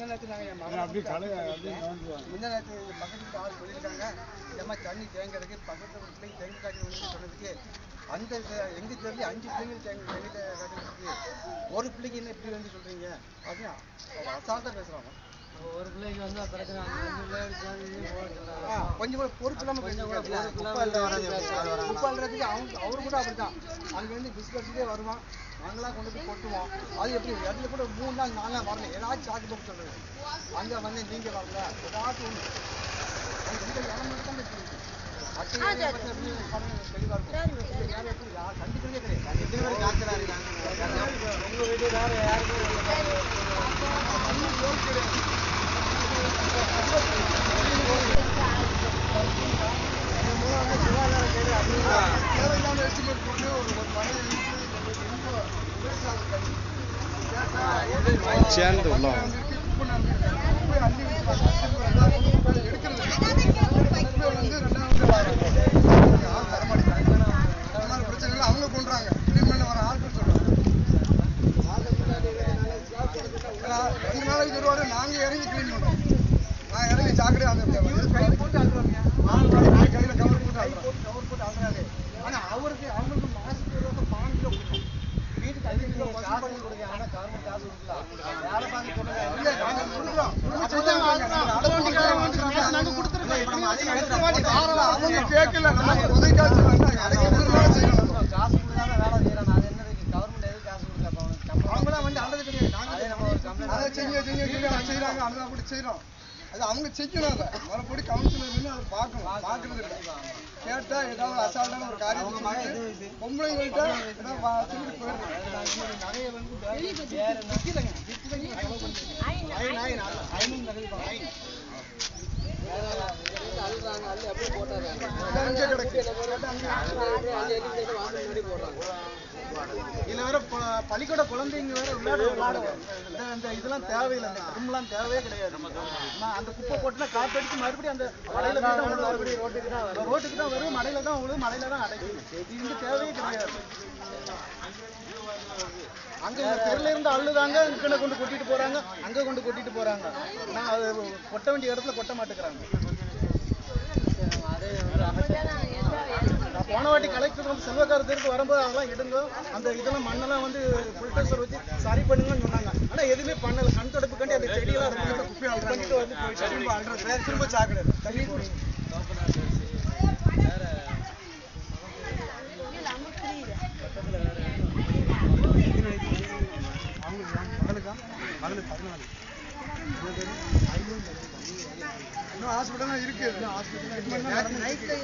அப்படி கடை அப்படி முன்னாடி பக்கத்து ஆள் சொல்லியிருக்காங்க. இந்த மாதிரி தண்ணி தேங்க இருக்கு பக்கத்துல ஒரு பிள்ளைங்க தேங்கி காய்ச்சி சொன்னதுக்கு அந்த இது- எங்க தெரியல அஞ்சு பிள்ளைங்க தேங்கி தேங்கி காய்ச்சி ஒரு பிள்ளைங்க என்ன இப்படி வந்து சொல்றீங்க? அப்படின்னு அசால்ட்டா பேசுறாங்க. ஒரு பிள்ளைக்கு வந்து கொஞ்சம் கூட பொறுப்பு இல்லாம பேசுறாங்க குப்பை அள்ளுறது குப்பை அள்ளுறதுக்கு அவங்க அவரு கூட அப்படிதான் அங்க இருந்து பிஸ்கட்ஸே வருவான். நாங்களா கொண்டு போய் கொட்டுவோம் அது எப்படி? இடத்துல கூட மூணு நாள் நாலு நாள் வரல ஏதாச்சும் சாக்கு போக்கு சொல்றது. அங்க வந்து நீங்க வரல. ஏதாச்சும் இந்த இடம் மட்டும் தான் சேர்ந்து உள்ள அவங்க பண்றாங்க கிளீன் வர ஆட்கள் சொல்றாங்க ரெண்டு நாளைக்கு ஒரு வாரம் நாங்க இறங்கி கிளீன் பண்றோம் நான் இறங்கி சாக்கடை அந்த கை போட்டு அழுறாங்க கையில கவர் போட்டு கவர் போட்டு அழுறாங்க ஆனா அவருக்கு அவங்களுக்கு மாசத்துக்கு ஒரு வருஷம் பாஞ்சு கிலோ கொடுக்கும் வீட்டுக்கு அஞ்சு கிலோ காசு பண்ணி கொடுங்க ஆனா கவர்மெண்ட் காசு கொடுக்கலாம் வேலை பார்த்து கொடுங்க இல்ல நாங்க கொடுக்குறோம் நாங்க கொடுத்துருக்கோம் அவங்க கேட்கல நம்ம உதவி காசு வந்தாங்க அதுக்கு எதிர்த்து செய்யணும் காசு கொடுக்காம வேலை செய்யறான் அது என்னதுக்கு கவர்மெண்ட் எதுக்கு காசு கொடுக்கல அப்ப அவனுக்கு சம்பளம் அவங்களாம் வந்து அண்டது கிடையாது அதே நம்ம ஒரு complaint அதை செய்ய செய்ய செய்ய அதை செய்யறாங்க அந்த அப்படி செய்யறோம் அது அவங்க செய்யணும் அதை மறுபடி கவுன்சிலர் நின்று அதை பார்க்கணும் பார்க்கறது இல்லை கேட்டா ஏதாவது அசால்ட்டான ஒரு காரியம் பொம்பளைங்கள்ட்ட சொல்லிட்டு போயிடுறாங்க நிறைய வந்து இதுல வேற பள்ளிக்கூட குழந்தைங்க வேற விளையாட விளையாட இந்த இதெல்லாம் தேவையில்லை. இந்த கரும்புலாம் தேவையே கிடையாது. நான் அந்த குப்பை போட்டுனா காத்தடிச்சு மறுபடியும் அந்த மடையில தான் விழுது மறுபடியும் ரோட்டுக்கு தான் வரும். ரோட்டுக்கு தான் வரும். மடையில தான் விழுது மடையில தான் அடைக்கும் இது இங்க தேவையே கிடையாது. அங்க தெருல இருந்து அள்ளுதாங்க இங்கே கொண்டு கொட்டிட்டு போறாங்க அங்க கொண்டு கொட்டிட்டு போறாங்க. ஆனா அது கொட்ட வேண்டிய இடத்துல கொட்ட மாட்டேங்கிறாங்க அதே வந்து நான் போன வாட்டி கலெக்டர் வந்து செல்வக்கார தெருக்கு வரும்போது அதெல்லாம் எடுங்க. அந்த இதெல்லாம் மண்ணெல்லாம் வந்து புல்டோசர் வச்சு சரி பண்ணுங்கன்னு சொன்னாங்க. ஆனா எதுவுமே பண்ணல. கண் தடுப்புக்காண்டி அந்த செடியெல்லாம் குப்பை பண்ணிட்டு வந்து போயிட்டு திரும்ப அல்றது வேற திரும்ப சாக்கடை தள்ளி போடுங்க மகளுக்கா? மகளுக்கு பதினாலு. இன்னும் ஹாஸ்பிட்டல் இருக்கு. ஹாஸ்பிட்டல் நைட்டு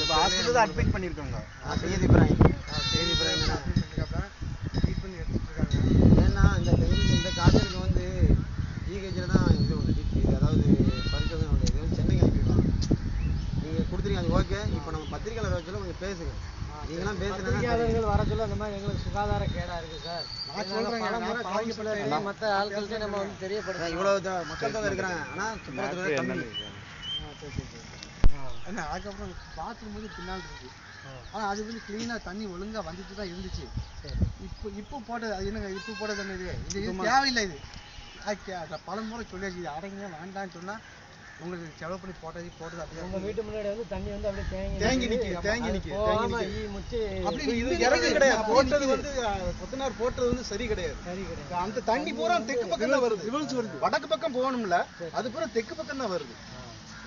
இப்போ ஹாஸ்பிட்டல் அட்மிட் பண்ணியிருக்காங்க செய்தி இப்ராஹிம் செய்தி இப்ராஹிம் ட்ரீட் பண்ணி எடுத்துட்டு இருக்காங்க ஏன்னா இந்த டெங்கு இந்த காய்ச்சலுக்கு வந்து ஜிஹெச்சில் தான் இது உண்டு இது அதாவது பரிசோதனை உண்டு இது வந்து சென்னைக்கு அனுப்பிடுவாங்க நீங்கள் கொடுத்துருங்க அது ஓகே இப்போ நம்ம பத்திரிக்கையாளர் வச்சாலும் கொஞ்சம் பேசுங்க. நீங்களாம் வர சொல்ல இந்த மாதிரி எங்களுக்கு சுகாதார கேடா இருக்கு சார். மற்ற ஆட்கள்கிட்ட நம்ம வந்து மக்கள் தொகை இருக்கிறாங்க ஆனால் சுற்றுலாத்துறை கம்மி. என்ன அதுக்கப்புறம் பாத்ரூம் வந்து பின்னால் இருக்கு. ஆனால் அது வந்து க்ளீனாக தண்ணி ஒழுங்கா வந்துட்டு தான் இருந்துச்சு. இப்போ இப்போ போட்டது அது என்னங்க இப்போ போட்டது என்ன இது இது. இது தேவையில்லை இது பல முறை சொல்லியாச்சு. இது அடங்குங்க வேண்டாம்னு சொன்னால் உங்களுக்கு செலவு பண்ணி போட்டது போட்டது உங்க அப்படியே வீட்டு முன்னாடி வந்து தண்ணி வந்து அப்படியே தேங்கி தேங்கி நிக்குது. நிக்குது, தேங்கி அது நிக்குது, போகாம தேங்கி நிக்குது. ஈ முச்சு அப்படி இது இறங்கு கிடையாது. போட்டது. வந்து கொத்தனார் போட்டது வந்து சரி கிடையாது. சரி கிடையாது. அந்த தண்ணி பூரா தெற்கு பக்கம் தான் வருது. ரிவல்ஸ் வருது. வடக்கு பக்கம் போகணும்ல அது பூரா தெற்கு பக்கம் தான் வருது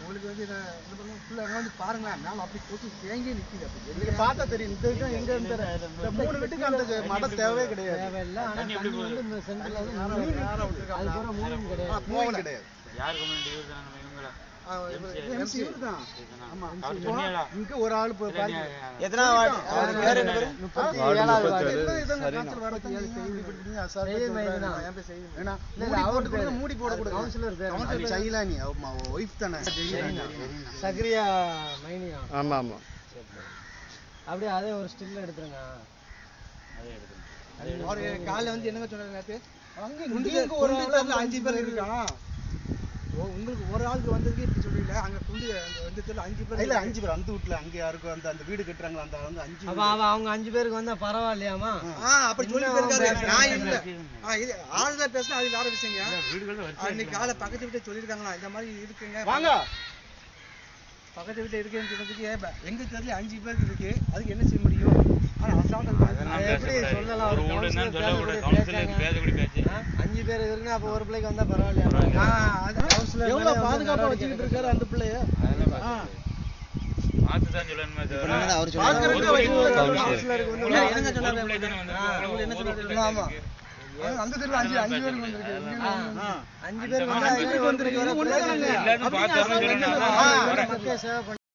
உங்களுக்கு வந்து இதை இது பண்ண ஃபுல்லாக வந்து பாருங்களேன். மேலே அப்படி கொத்து தேங்கி நிற்கிது அப்படி. நீங்க பார்த்தா தெரியும். இந்த இதுதான் எங்க இருந்து இந்த மூணு வீட்டுக்கு அந்த மடம் தேவையே கிடையாது. தேவையில்லை. ஆனா தண்ணி வந்து இந்த சென்டர்ல வந்து மூணு அது பூரா மூணும் கிடையாது. போகல கிடையாது. யார் கம்யூனிட்டி இங்க ஒரு ஆள் எத்தனை வாட்டி அவர் பேர் என்ன பேரு முப்பத்தி ஏழாவது வார்டு. எத்தனை இத்தனை காய்ச்சல் வரதுக்கு ஏன் செய்தி இப்படி இப்படி அசால்ட்டா செய்தி சொல்றாரு? மைதுனா. என் பேர் செய்தி ஏன்னா இல்ல, மூடி போட கொடுங்க. கவுன்சிலர் பேரு. சைலானி ஒய்ஃப் தானே. சக்ரியா மைனியா. ஆமா ஆமா. அப்படியே அதே ஒரு ஸ்டில் எடுத்துருங்க. அவரு காலைல வந்து என்னங்க சொன்னாரு நேத்து? அங்க உங்களுக்கு ஒரு அஞ்சு பேர் இருக்கான். உங்களுக்கு ஒரு ஆளுக்கு வந்ததுக்கு இப்படி சொல்றீங்களா? அங்க குண்டு அந்த வந்து தெரியல அஞ்சு பேர் இல்ல அஞ்சு பேர். அந்த வீட்டுல அங்க யாருக்கும் அந்த அந்த வீடு கட்டுறாங்களா? அந்த வந்து அஞ்சு அப்ப அவ அவங்க அஞ்சு பேருக்கு வந்தா பரவாயில்லையாமா? ஆ. அப்படி சொல்லி பேச நான் இல்ல. ஆ இது பேசினா அது வேற விஷயங்க. அன்னைக்கு காலை பக்கத்து வீட்டை சொல்லியிருக்காங்களா? இந்த மாதிரி இருக்குங்க. வாங்க. பக்கத்து வீட்டுல இருக்குன்னு சொன்னதுக்கு ஏன் எங்க தெரியல அஞ்சு பேருக்கு இருக்கு. அதுக்கு என்ன செய்ய முடியும்? ஆனா அசால்ட்டா அது எப்படி சொல்லலாம் ஒரு கவுன்சிலர் பேசக்கூடிய பேச்சாங்க. அஞ்சு பேர் இருக்குன்னா அப்ப ஒரு பிள்ளைக்கு வந்தா பரவாயில்லையா? ஆ, அது கவுன்சிலர் மேல எவ்வளவு வந்து பாதுகாப்பா நடவடிக்கை வச்சுக்கிட்டு இருக்காரு அந்த பிள்ளைய உங்களுக்கு என்ன சொன்னாரு? ஆமா அந்த தெருவுல அஞ்சு அஞ்சு பேருக்கு வந்திருக்கு. அஞ்சு பேருக்கு வந்திருக்கு.